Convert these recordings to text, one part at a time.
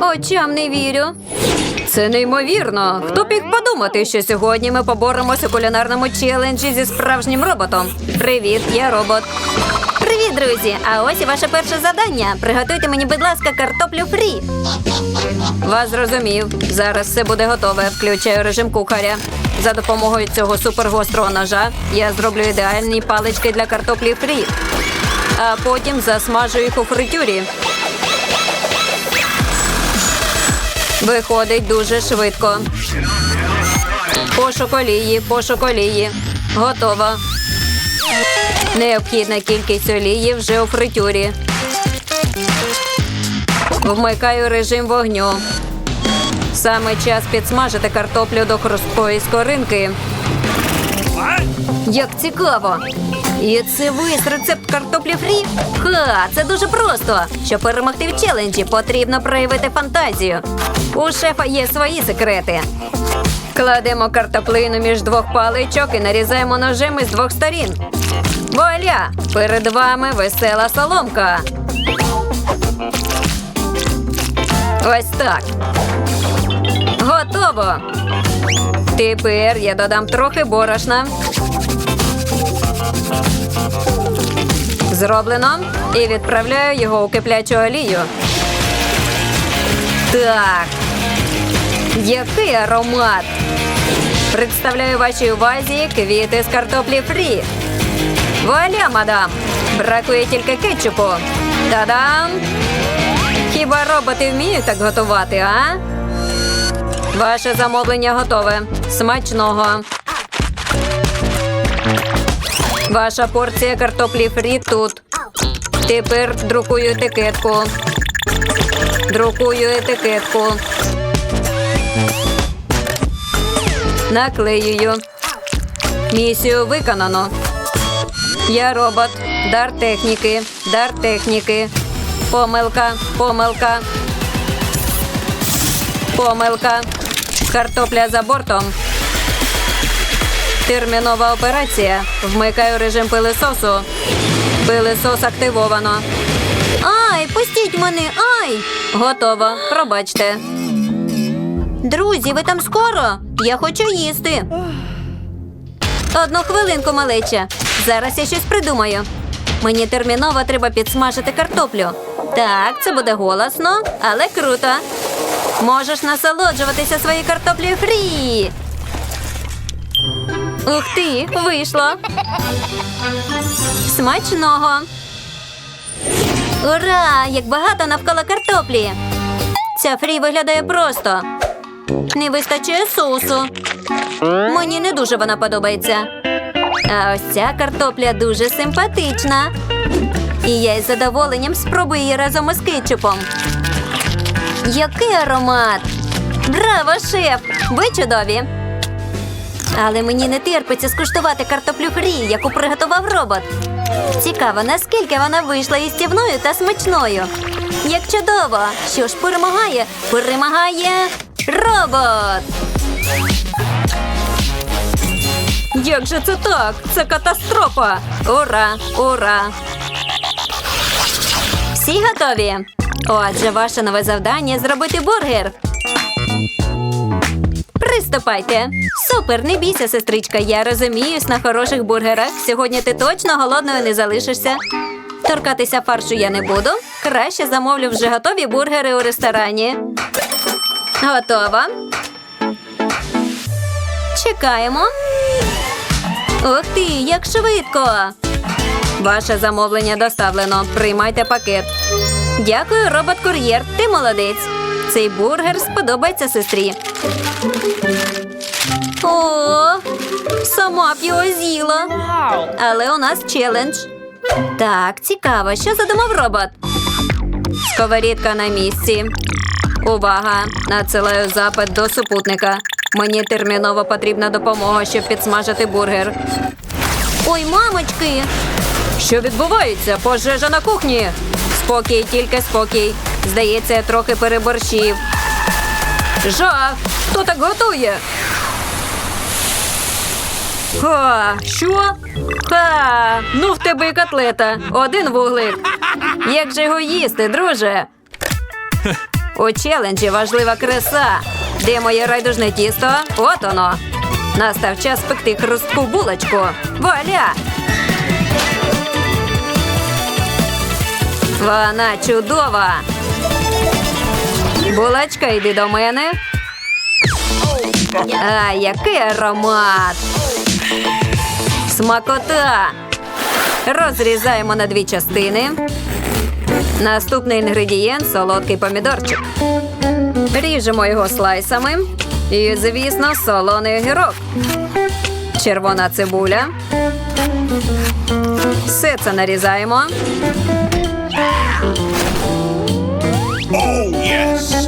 Очам не вірю. Це неймовірно. Хто б міг подумати, що сьогодні ми поборемося у кулінарному челенджі зі справжнім роботом. Привіт, я робот. Привіт, друзі! А ось і ваше перше завдання. Приготуйте мені, будь ласка, картоплю фрі. Вас зрозумів. Зараз все буде готове. Включаю режим кухаря. За допомогою цього супергострого ножа я зроблю ідеальні палички для картоплі фрі. А потім засмажу їх у фритюрі. Виходить дуже швидко. Пошук олії, пошук олії. Готово. Необхідна кількість олії вже у фритюрі. Вмикаю режим вогню. Саме час підсмажити картоплю до хрусткої скоринки. Як цікаво! І це весь рецепт картоплі фрі? Ха, це дуже просто. Щоб перемогти в челенджі, потрібно проявити фантазію. У шефа є свої секрети. Кладемо картоплину між двох паличок і нарізаємо ножем із двох сторін. Вуаля! Перед вами весела соломка. Ось так. Готово. Тепер я додам трохи борошна. Зроблено. І відправляю його у киплячу олію. Так. Який аромат! Представляю вашій увазі квіти з картоплі фрі. Вуаля, мадам! Бракує тільки кетчупу. Та-дам! Хіба роботи вміють так готувати, а? Ваше замовлення готове. Смачного. Ваша порція картоплі фрі тут. Тепер друкую етикетку. Друкую етикетку. Наклеюю. Місію виконано. Я робот. Дар техніки. Дар техніки. Помилка. Помилка. Помилка. Картопля за бортом. Термінова операція. Вмикаю режим пилисосу. Пилисос активовано. Ай, пустіть мене! Ай! Готово. Пробачте. Друзі, ви там скоро? Я хочу їсти. Одну хвилинку, малеча. Зараз я щось придумаю. Мені терміново треба підсмажити картоплю. Так, це буде голосно, але круто. Можеш насолоджуватися своєю картоплею фрі. Ух ти, вийшло. Смачного. Ура! Як багато навколо картоплі. Ця фрі виглядає просто. Не вистачає соусу. Мені не дуже вона подобається. А ось ця картопля дуже симпатична. І я із задоволенням спробую її разом із кетчупом. Який аромат! Браво, шеф! Ви чудові! Але мені не терпиться скуштувати картоплю фрі, яку приготував робот. Цікаво, наскільки вона вийшла їстівною та смачною. Як чудово! Що ж перемагає? Перемагає робот! Як же це так? Це катастрофа! Ура! Ура! Всі готові? Отже, ваше нове завдання зробити бургер. Приступайте. Супер, не бійся, сестричка. Я розуміюсь на хороших бургерах. Сьогодні ти точно голодною не залишишся. Торкатися фаршу я не буду. Краще замовлю вже готові бургери у ресторані. Готово. Чекаємо. Ух ти, як швидко! Ваше замовлення доставлено. Приймайте пакет. Дякую, робот-кур'єр. Ти молодець. Цей бургер сподобається сестрі. О, сама б його з'їла. Але у нас челендж. Так, цікаво, що задумав робот. Сковорідка на місці. Увага! Надсилаю запит до супутника. Мені терміново потрібна допомога, щоб підсмажити бургер. Ой, мамочки! Що відбувається? Пожежа на кухні. Спокій, тільки спокій. Здається, я трохи переборщив. Жах! Хто так готує? Ха, що? Ха, ну в тебе і котлета. Один вуглик. Як же його їсти, друже? У челенджі важлива краса. Де моє райдужне тісто? От воно. Настав час пекти хрустку булочку. Вуаля! Вона чудова. Булочка, йди до мене. А, який аромат! Смакота! Розрізаємо на дві частини. Наступний інгредієнт солодкий помідорчик. Ріжемо його слайсами. І, звісно, солоний огірок. Червона цибуля. Все це нарізаємо.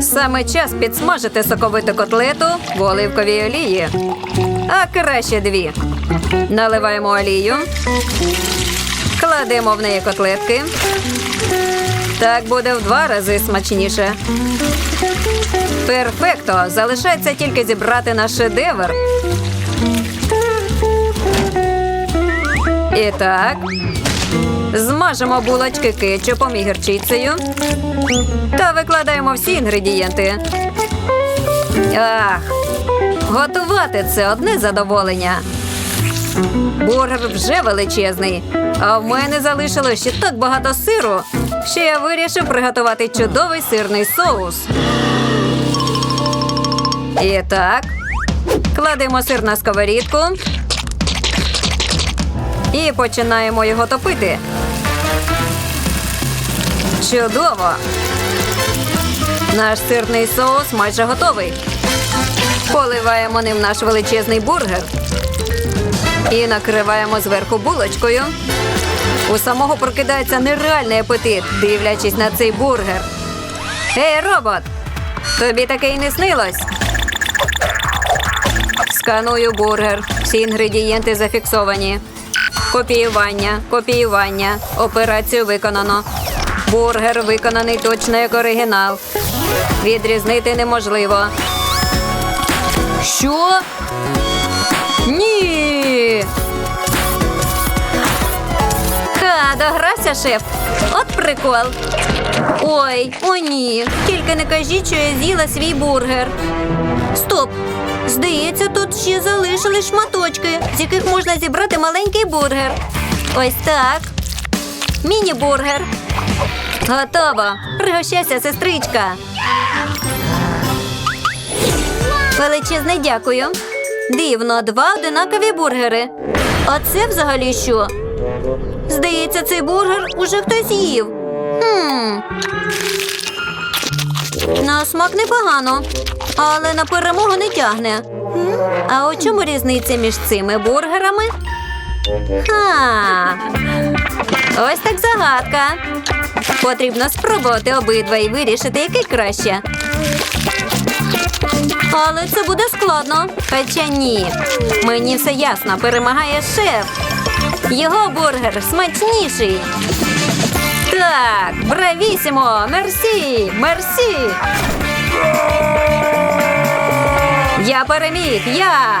Саме час підсмажити соковиту котлету в оливковій олії. А краще дві. Наливаємо олію. Кладемо в неї котлетки. Так буде в два рази смачніше. Перфекто! Залишається тільки зібрати наш шедевр. І так. Змажемо булочки кетчупом і гірчицею. Та викладаємо всі інгредієнти. Ах, готувати це одне задоволення. Бургер вже величезний, а в мене залишилось ще так багато сиру, що я вирішив приготувати чудовий сирний соус. І так, кладемо сир на сковорідку і починаємо його топити. Чудово! Наш сирний соус майже готовий. Поливаємо ним наш величезний бургер. І накриваємо зверху булочкою. У самого прокидається нереальний апетит, дивлячись на цей бургер. Ей, робот! Тобі таке й не снилось? Сканую бургер. Всі інгредієнти зафіксовані. Копіювання, копіювання. Операцію виконано. Бургер виконаний точно як оригінал. Відрізнити неможливо. Що? Ні. Ха, догрався, шеф. От прикол. Ой, о ні. Тільки не кажіть, що я з'їла свій бургер. Стоп. Здається, тут ще залишились шматочки, з яких можна зібрати маленький бургер. Ось так. Міні-бургер. Готово. Пригощайся, сестричка. Величезне дякую. Дивно, два одинакові бургери. А це взагалі що? Здається, цей бургер уже хтось їв. Хм. На смак непогано, але на перемогу не тягне. А у чому різниця між цими бургерами? Ха. Ось так загадка. Потрібно спробувати обидва і вирішити, який краще. Але це буде складно. Хоча ні. Мені все ясно, перемагає шеф. Його бургер смачніший. Так, бравісімо! Мерсі! Мерсі! Я переміг! Я!